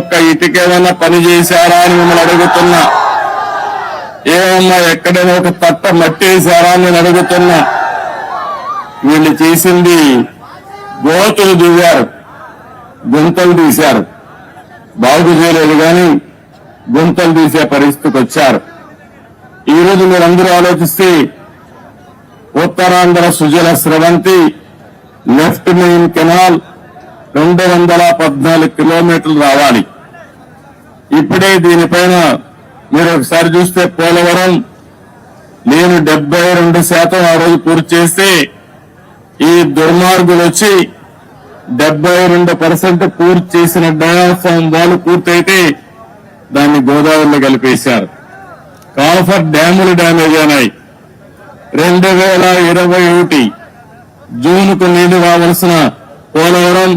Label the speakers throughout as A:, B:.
A: ఒక్క ఇటుకేమైనా పని చేశారా అని మిమ్మల్ని అడుగుతున్నా. ఏమన్నా ఎక్కడైనా ఒక తట్ట మట్టి వేశారా అని నేను అడుగుతున్నా. వీళ్ళు చేసింది గోతులు దిగారు గుంతలు తీశారు. బాగు చేయలేదు కానీ గుంతలు తీసే పరిస్థితికి వచ్చారు. ఈరోజు మీరందరూ ఆలోచిస్తే Uttarandhra Sujala Sravanthi left main canal రెండు వందల పద్నాలుగు కిలోమీటర్లు రావాలి. ఇప్పుడే దీనిపైన మీరు ఒకసారి చూస్తే పోలవరం నేను డెబ్బై రెండు శాతం ఆ రోజు పూర్తి చేస్తే ఈ దుర్మార్గులు వచ్చి డెబ్బై రెండు పర్సెంట్ పూర్తి చేసిన డయాఫామ్ వాళ్ళు పూర్తయితే దాన్ని గోదావరిలో కలిపేశారు. కాఫర్ డ్యాములు డ్యామేజ్ అయినాయి. రెండు వేల ఇరవై ఒకటి జూన్కు నీళ్ళు రావాల్సిన పోలవరం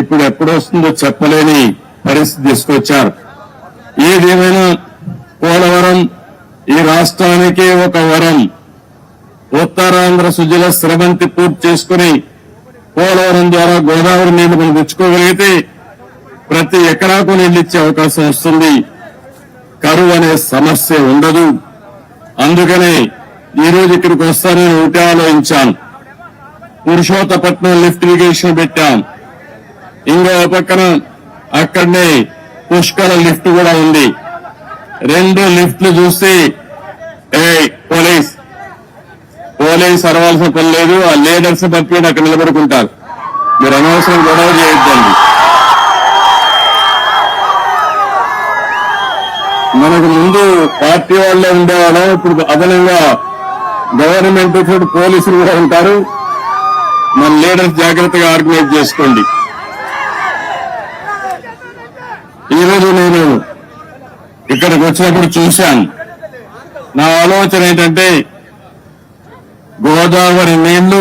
A: ఇప్పుడు ఎప్పుడు వస్తుందో చెప్పలేని పరిస్థితి తీసుకొచ్చారు. ఏదేమైనా పోలవరం ఈ రాష్ట్రానికే ఒక వరం. ఉత్తరాంధ్ర సుజల స్రవంతి పూర్తి చేసుకుని పోలవరం ద్వారా గోదావరి నీళ్ళు మనం తెచ్చుకోగలిగితే ప్రతి ఎకరాకు నీళ్ళు ఇచ్చే అవకాశం వస్తుంది. కరువు అనే సమస్య ఉండదు. అందుకనే ఈరోజు రోజు ఇక్కడికి వస్తానని ఒకటే ఆలోచించాను. పురుషోత్తపట్నం లిఫ్ట్ ఇరిగేషన్ పెట్టాం. ఇంకో పక్కన అక్కడనే పుష్కర లిఫ్ట్ కూడా ఉంది. రెండు లిఫ్ట్లు చూసి ఏ పోలీస్. పోలీస్ అరవాల్సిన పని లేదు ఆ లీడర్స్ పంపించి అక్కడ నిలబడుకుంటారు. మీరు అనవసరం గొడవ చేయొద్దండి. మనకు ముందు పార్టీ వాళ్ళే ఉండేవాళ్ళం ఇప్పుడు అదనంగా గవర్నమెంట్ పోలీసులు కూడా ఉంటారు. మన లీడర్స్ జాగ్రత్తగా ఆర్గనైజ్ చేసుకోండి. ఈరోజు నేను ఇక్కడికి వచ్చినప్పుడు చూశాను. నా ఆలోచన ఏంటంటే గోదావరి నీళ్ళు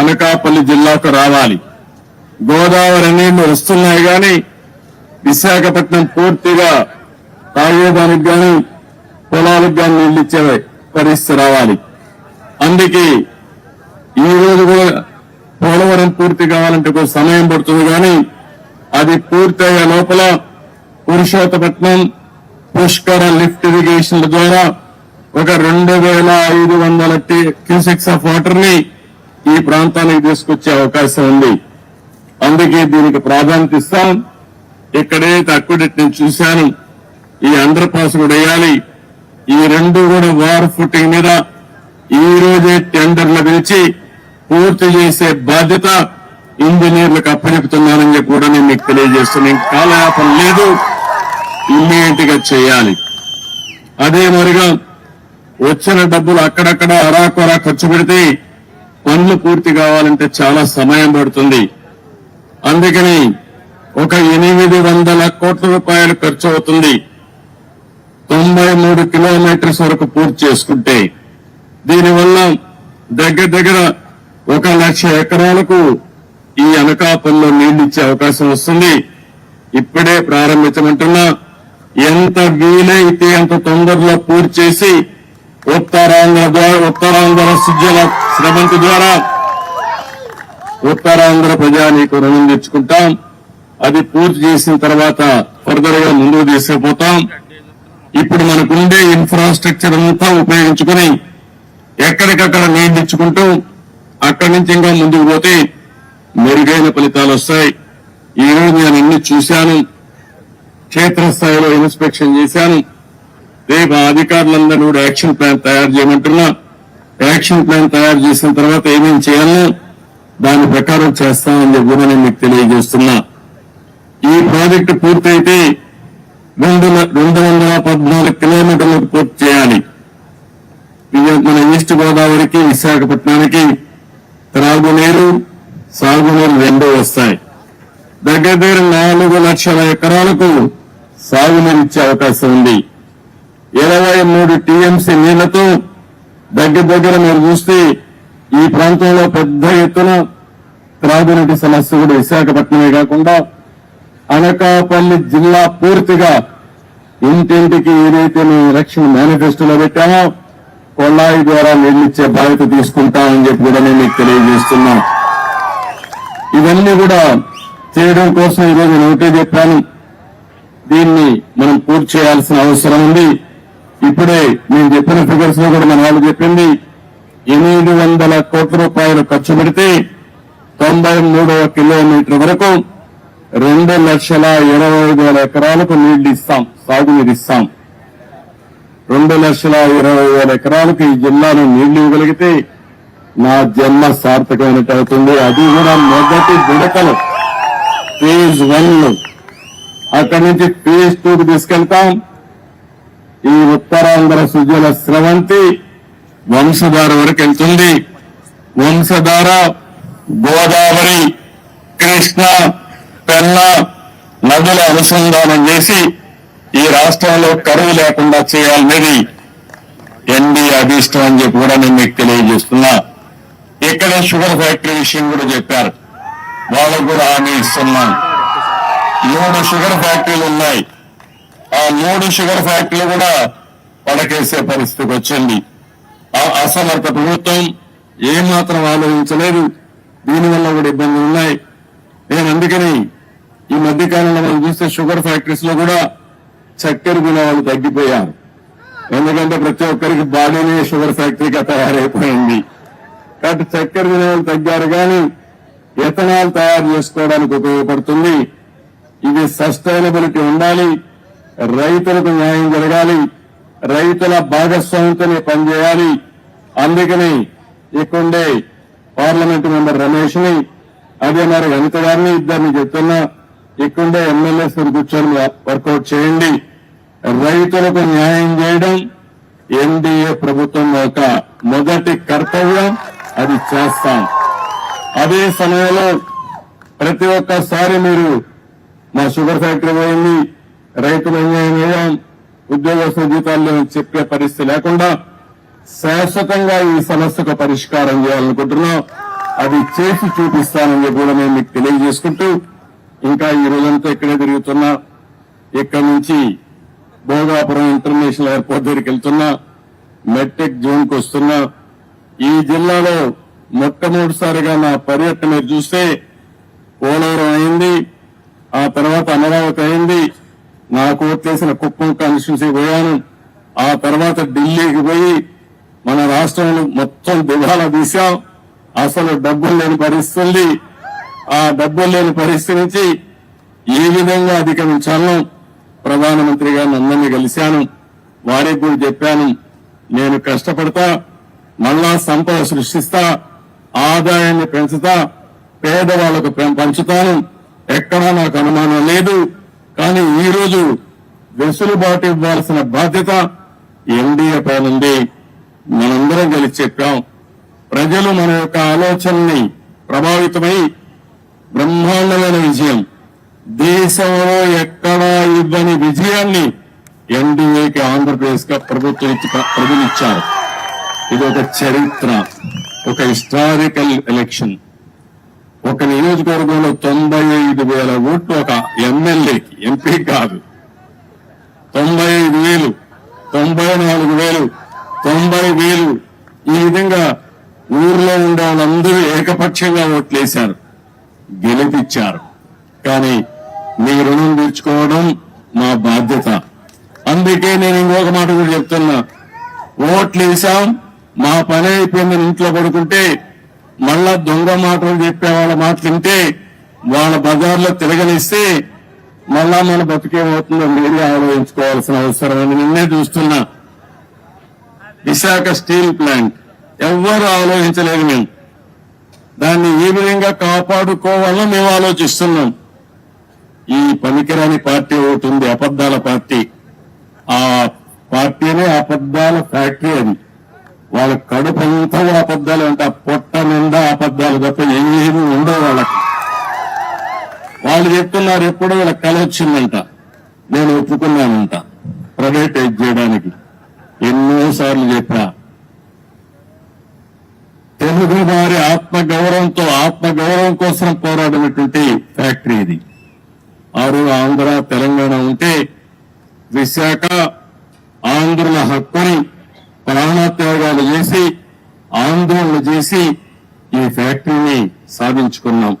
A: అనకాపల్లి జిల్లాకు రావాలి. గోదావరి నీళ్ళు వస్తున్నాయి కానీ విశాఖపట్నం పూర్తిగా తాగేదానికి కానీ పొలాలకు కానీ నీళ్ళు ఇచ్చే పరిస్థితి రావాలి. అందుకే ఈ రోజు కూడా పోలవరం పూర్తి కావాలంటే కొంచెం సమయం పడుతుంది కానీ అది పూర్తి అయ్యే లోపల పురుషోత్తపట్నం పుష్కర లిఫ్ట్ ఇరిగేషన్ల ద్వారా ఒక రెండు వేల ఐదు వందల క్యూసెక్స్ ఆఫ్ వాటర్ని ఈ ప్రాంతానికి తీసుకొచ్చే అవకాశం ఉంది. అందుకే దీనికి ప్రాధాన్యత ఇస్తాం. ఇక్కడే తక్కువ నేను చూశాను. ఈ అండర్ పాస్ కూడా వేయాలి ఈ రెండు కూడా వార్ ఫుటింగ్ మీద ఈ రోజే టెండర్లు పిలిచి పూర్తి చేసే బాధ్యత ఇంజనీర్లకు అప్పచెపుతున్నానని చెప్పి కూడా నేను మీకు తెలియజేస్తున్నాను. కాలయాపం లేదు. ఇమ్మీడియట్గా చేయాలి. అదే మరిగా వచ్చిన డబ్బులు అక్కడక్కడ అరాకొరా ఖర్చు పెడితే పనులు పూర్తి కావాలంటే చాలా సమయం పడుతుంది. అందుకని ఒక ఎనిమిది వందల కోట్ల రూపాయలు ఖర్చు అవుతుంది. తొంభై మూడు కిలోమీటర్స్ వరకు పూర్తి చేసుకుంటే దీనివల్ల దగ్గర దగ్గర ఒక లక్ష ఎకరాలకు ఈ అనకాపల్లో నీళ్ళు ఇచ్చే అవకాశం వస్తుంది. ఇప్పుడే ప్రారంభించమంటున్నా ఎంత వీలైతే అంత తొందరలో పూర్తి చేసి ఉత్తరాంధ్ర ద్వారా ఉత్తరాంధ్ర సుజల శ్రమంతి ద్వారా ఉత్తరాంధ్ర ప్రజానీకు రుణం తెచ్చుకుంటాం. అది పూర్తి చేసిన తర్వాత ఫర్దర్గా ముందుకు తీసుకుపోతాం. ఇప్పుడు మనకుండే ఇన్ఫ్రాస్ట్రక్చర్ అంతా ఉపయోగించుకుని ఎక్కడికక్కడ నీళ్ళు ఇచ్చుకుంటూ అక్కడి నుంచి ఇంకా ముందుకు పోతే మెరుగైన ఫలితాలు వస్తాయి. ఈ రోజు నేను అన్ని చూశాను క్షేత్రస్థాయిలో ఇన్స్పెక్షన్ చేశాను. రేపు ఆ అధికారులందరూ కూడా యాక్షన్ ప్లాన్ తయారు చేయమంటున్నా. యాక్షన్ ప్లాన్ తయారు చేసిన తర్వాత ఏమేం చేయాలో దాని ప్రకారం చేస్తామని చెప్పి నేను మీకు తెలియజేస్తున్నా. ఈ ప్రాజెక్టు పూర్తయితే రెండు రెండు వందల పద్నాలుగు కిలోమీటర్లకు పూర్తి చేయాలి. మన ఈస్ట్ గోదావరికి విశాఖపట్నానికి త్రాగునీరు సాగునీరు రెండూ వస్తాయి. దగ్గర దగ్గర నాలుగు లక్షల ఎకరాలకు సాగునీరిచ్చే అవకాశం ఉంది. ఇరవై మూడు టీఎంసీ నీళ్ళతో దగ్గర దగ్గర మీరు చూస్తే ఈ ప్రాంతంలో పెద్ద ఎత్తున త్రాగునీటి సమస్య కూడా విశాఖపట్నమే కాకుండా అనకాపల్లి జిల్లా పూర్తిగా ఇంటింటికి ఏదైతే మేము ఎలక్షన్ మేనిఫెస్టోలో పెట్టామో కొల్లాయి ద్వారా నిర్మించే బాధ్యత తీసుకుంటామని చెప్పి కూడా నేను మీకు తెలియజేస్తున్నాం. ఇవన్నీ కూడా చేయడం కోసం ఈరోజు నేను ఒకటే చెప్పాను. దీన్ని మనం పూర్తి చేయాల్సిన అవసరం ఉంది. ఇప్పుడే నేను చెప్పిన ఫిగర్స్లో కూడా మన వాళ్ళు చెప్పింది ఎనిమిది వందల కోట్ల రూపాయలు ఖర్చు పెడితే తొంభై మూడవ కిలోమీటర్ వరకు రెండు లక్షల ఇరవై ఐదు వేల ఎకరాలకు నీళ్ళు ఇస్తాం సాగునీరు ఇస్తాం. రెండు లక్షల ఇరవై వేల ఎకరాలకు ఈ జిల్లాను నీళ్ళు ఇవ్వగలిగితే నా జన్మ సార్థకమైనట్టు అవుతుంది. అది కూడా మొదటి విడతలు. ఫేజ్ వన్ అక్కడి నుంచి ఫేజ్ టూ కు తీసుకెళ్తాం. ఈ ఉత్తరాంధ్ర సుజల స్రవంతి వంశధార వరకు వెళ్తుంది. వంశధార గోదావరి కృష్ణ పెన్న నదుల అనుసంధానం చేసి ఈ రాష్ట్రంలో కరువు లేకుండా చేయాలనేది ఎన్డీ అభిష్టం అని చెప్పి కూడా నేను మీకు తెలియజేస్తున్నా. ఇక్కడ షుగర్ ఫ్యాక్టరీ విషయం కూడా చెప్పారు. వాళ్ళకు కూడా హామీ ఇస్తున్నాను మూడు షుగర్ ఫ్యాక్టరీలు ఉన్నాయి. ఆ మూడు షుగర్ ఫ్యాక్టరీలు కూడా పడకేసే పరిస్థితికి వచ్చింది. ఆ అసమర్థ ప్రభుత్వం ఏమాత్రం ఆలోచించలేదు. దీనివల్ల కూడా ఇబ్బందులు ఉన్నాయి. నేను అందుకని ఈ మధ్య కాలంలో మనం చూస్తే షుగర్ ఫ్యాక్టరీస్లో కూడా చక్కెర గుణాలు తగ్గిపోయారు. ఎందుకంటే ప్రతి ఒక్కరికి బాడీనే షుగర్ ఫ్యాక్టరీగా తయారైపోయింది. కాబట్టి చక్కెర వినియోగం తగ్గారు కానీ ఎథనాల్ తయారు చేసుకోవడానికి ఉపయోగపడుతుంది. ఇది సస్టైనబిలిటీ ఉండాలి రైతులకు న్యాయం జరగాలి రైతుల భాగస్వామ్యంతోనే పనిచేయాలి. అందుకని ఇక్కడే పార్లమెంట్ మెంబర్ రమేష్ని అదే మరి వెనక గారిని ఇద్దరిని చెప్తున్నా ఇక్కడే ఎమ్మెల్యేస్ కూర్చొని వర్కౌట్ చేయండి. రైతులకు న్యాయం చేయడం ఎన్డీఏ ప్రభుత్వం యొక్క మొదటి కర్తవ్యం అది చేస్తాం. అదే సమయంలో ప్రతి ఒక్కసారి మీరు మా షుగర్ ఫ్యాక్టరీ పోయింది. రైతులు అన్యాయం అయ్యాం. ఉద్యోగస్తుల జీతాలు చెప్పే పరిస్థితి లేకుండా శాశ్వతంగా ఈ సమస్యకు పరిష్కారం చేయాలనుకుంటున్నాం. అది చేసి చూపిస్తానని చెప్పి కూడా మేము మీకు తెలియజేసుకుంటూ ఇంకా ఈ రోజంతా ఇక్కడే తిరుగుతున్నా. ఇక్కడి నుంచి భోగాపురం ఇంటర్నేషనల్ ఎయిర్పోర్ట్ దగ్గరికి వెళ్తున్నా. మెట్రిక్ జోన్కు వస్తున్నా. ఈ జిల్లాలో మొట్టమొదటిసారిగా నా పర్యటన మీరు చూస్తే పోలవరం అయింది. ఆ తర్వాత అమరావతి అయింది. నాకు ఓట్లేసిన కుప్పం కాన్స్టిట్యూన్సీ పోయాను. ఆ తర్వాత ఢిల్లీకి పోయి మన రాష్ట్రంలో మొత్తం దివాలా తీశాం. అసలు డబ్బులు లేని పరిస్థితుంది ఆ డబ్బులు లేని పరిస్థితి నుంచి ఏ విధంగా అధిగమించాలో ప్రధానమంత్రి గారిని అందరినీ కలిశాను. వారికి కూడా చెప్పాను నేను కష్టపడతా మళ్ళా సంపద సృష్టిస్తా ఆదాయాన్ని పెంచుతా పేదవాళ్ళకు పెం- పంచుతాను. ఎక్కడా నాకు అనుమానం లేదు. కానీ ఈ రోజు వెసులుబాటు ఇవ్వాల్సిన బాధ్యత ఎన్డీఏ పైన మనందరం కలిసి చెప్పాం. ప్రజలు మన యొక్క ఆలోచనని ప్రభావితమై బ్రహ్మాండమైన విజయం. దేశంలో ఎక్కడా ఇవ్వని విజయాన్ని ఎన్డీఏకి ఆంధ్రప్రదేశ్గా ప్రభుత్వం ఇచ్చి ప్రజలిచ్చారు ఇది ఒక చరిత్ర ఒక హిస్టారికల్ ఎలక్షన్. ఒక నియోజకవర్గంలో తొంభై ఐదు వేల ఓట్లు ఒక ఎమ్మెల్యేకి ఎంపీ కాదు. తొంభై ఐదు వేలు తొంభై నాలుగు వేలు తొంభై వేలు ఈ విధంగా ఊర్లో ఉండే వాళ్ళందరూ ఏకపక్షంగా ఓట్లేశారు. గెలిపించారు కానీ మీ రుణం తీర్చుకోవడం మా బాధ్యత. అందుకే నేను ఇంకొక మాట కూడా చెప్తున్నా. ఓట్లేసాం మా పని అయిపోయిందని ఇంట్లో పడుకుంటే మళ్ళా దొంగ మాటలు చెప్పే వాళ్ళ మాటలు వింటే వాళ్ళ బజార్లో తిరగనిస్తే మళ్ళా మన బతికేమవుతుందో మీరే ఆలోచించుకోవాల్సిన అవసరం అని నిన్నే చూస్తున్నా విశాఖ స్టీల్ ప్లాంట్. ఎవ్వరు ఆలోచించలేదు మేము. దాన్ని ఏ విధంగా కాపాడుకోవాలో మేము ఆలోచిస్తున్నాం. ఈ పనికిరాని పార్టీ ఒకటి ఉంది అబద్దాల పార్టీ. ఆ పార్టీనే అబద్దాల ఫ్యాక్టరీ అది వాళ్ళ కడుపు అంతా కూడా అంటే. ఆ పొట్ట నిండా అబద్ధాలు తప్ప ఏమీ ఉండవు వాళ్ళకి. వాళ్ళు చెప్తున్నారు ఎప్పుడో వాళ్ళ కళ వచ్చిందంట. నేను ఒప్పుకున్నానంట. ప్రైవేటైజ్ చేయడానికి ఎన్నోసార్లు చెప్పా. తెలుగు వారి ఆత్మగౌరవంతో ఆత్మగౌరవం కోసం పోరాడినటువంటి ఫ్యాక్టరీ ఇది. ఆరు ఆంధ్ర తెలంగాణ ఉంటే విశాఖ ఆంధ్రుల హక్కుని ప్రాణత్యాగాలు చేసి ఆందోళన చేసి ఈ ఫ్యాక్టరీని సాధించుకున్నాం.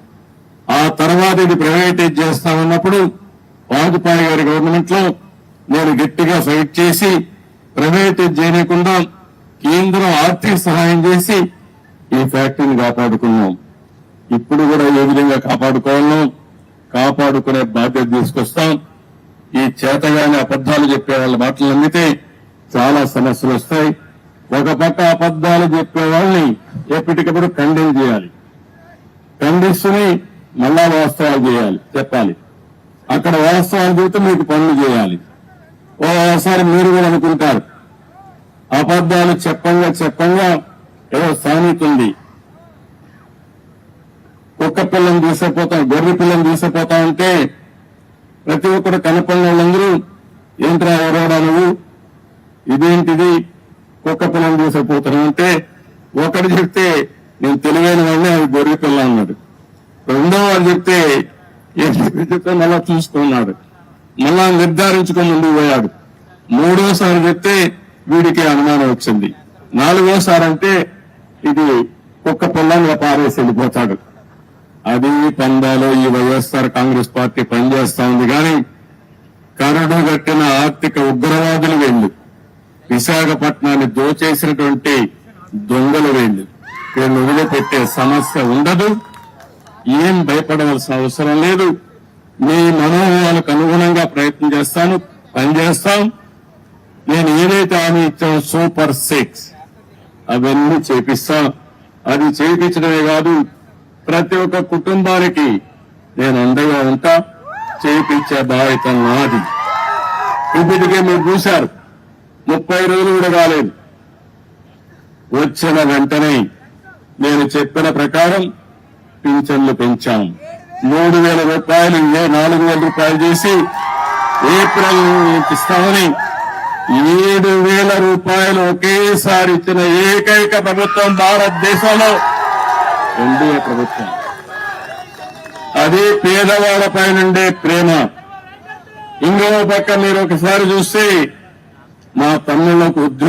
A: ఆ తర్వాత ఇది ప్రైవేటైజ్ చేస్తామన్నప్పుడు వాజ్పేయి గారి గవర్నమెంట్లో నేను గట్టిగా ఫైట్ చేసి ప్రైవేటైజ్ చేయకుండా కేంద్రం ఆర్థిక సహాయం చేసి ఈ ఫ్యాక్టరీని కాపాడుకున్నాం. ఇప్పుడు కూడా ఏ విధంగా కాపాడుకోవాలో కాపాడుకునే బాధ్యత తీసుకొస్తాం. ఈ చేతగానే అబద్దాలు చెప్పే వాళ్ళ మాటలు నమ్మితే చాలా సమస్యలు వస్తాయి. ఒక పక్క అబద్దాలు చెప్పే వాళ్ళని ఎప్పటికప్పుడు ఖండన చేయాలి. ఖండిస్తుని మళ్ళా వాస్తవాలు చేయాలి చెప్పాలి. అక్కడ వాస్తవాలు చెబితే మీకు పనులు చేయాలి. ఓసారి మీరు కూడా అనుకుంటారు. అబద్దాలు చెప్పంగా చెప్పంగా ఏదో సామెత ఉంది. కుక్క పిల్లని తీసుకుపోతాం గొర్రె పిల్లని తీసుకుపోతా ఉంటే ప్రతి ఒక్కరు కనపడిన వాళ్ళందరూ ఏంట్రా ఎవరోడా నువ్వు ఇదేంటిది? కుక్క పిల్లలు తీసుకుపోతున్నావు అంటే ఒకడు చెప్తే నేను తెలివైన వాడిని అది గొర్రె పిల్ల అన్నాడు. రెండో వాడు చెప్తే ఏంటి చెప్తే మళ్ళా చూసుకున్నాడు మళ్ళా నిర్ధారించుకొని ముందుకు పోయాడు. మూడోసారి చెప్తే వీడికి అనుమానం వచ్చింది. నాలుగోసారి అంటే ఇది కుక్క పిల్లని పారేసి వెళ్ళిపోతాడు. అది పందాలో ఈ వైఎస్ఆర్ కాంగ్రెస్ పార్టీ పనిచేస్తా ఉంది కానీ కరడు కట్టిన ఆర్థిక ఉగ్రవాదులు వెళ్ళు. విశాఖపట్నాన్ని దోచేసినటువంటి దొంగలు వీళ్ళు. వీళ్ళు వదిలిపెట్టే సమస్య ఉండదు. ఏం భయపడవలసిన అవసరం లేదు. మీ మనోభావాలకు అనుగుణంగా ప్రయత్నం చేస్తాను పనిచేస్తాం. నేను ఏదైతే హామీ ఇచ్చాను సూపర్ సిక్స్. అవన్నీ చేపిస్తా. అది చేయించడమే కాదు ప్రతి ఒక్క కుటుంబానికి నేను అండగా ఉంటా. చేయించే బాధ్యత నాది. ఇప్పటికే మీరు చూశారు. ముప్పై రోజులు కూడా కాలేదు. వచ్చిన వెంటనే నేను చెప్పిన ప్రకారం పింఛన్లు పెంచాం. మూడు వేల రూపాయలు ఏ నాలుగు వేల రూపాయలు చేసి ఏప్రిల్ ఇస్తామని ఏడు వేల రూపాయలు ఒకేసారి ఇచ్చిన ఏకైక ప్రభుత్వం భారతదేశంలో ఎన్డీఏ ప్రభుత్వం. అది పేదవాళ్ళపై నుండే ప్రేమ. ఇంకో పక్క మీరు ఒకసారి చూస్తే మా తమ్ముళ్లకు ఉద్యోగం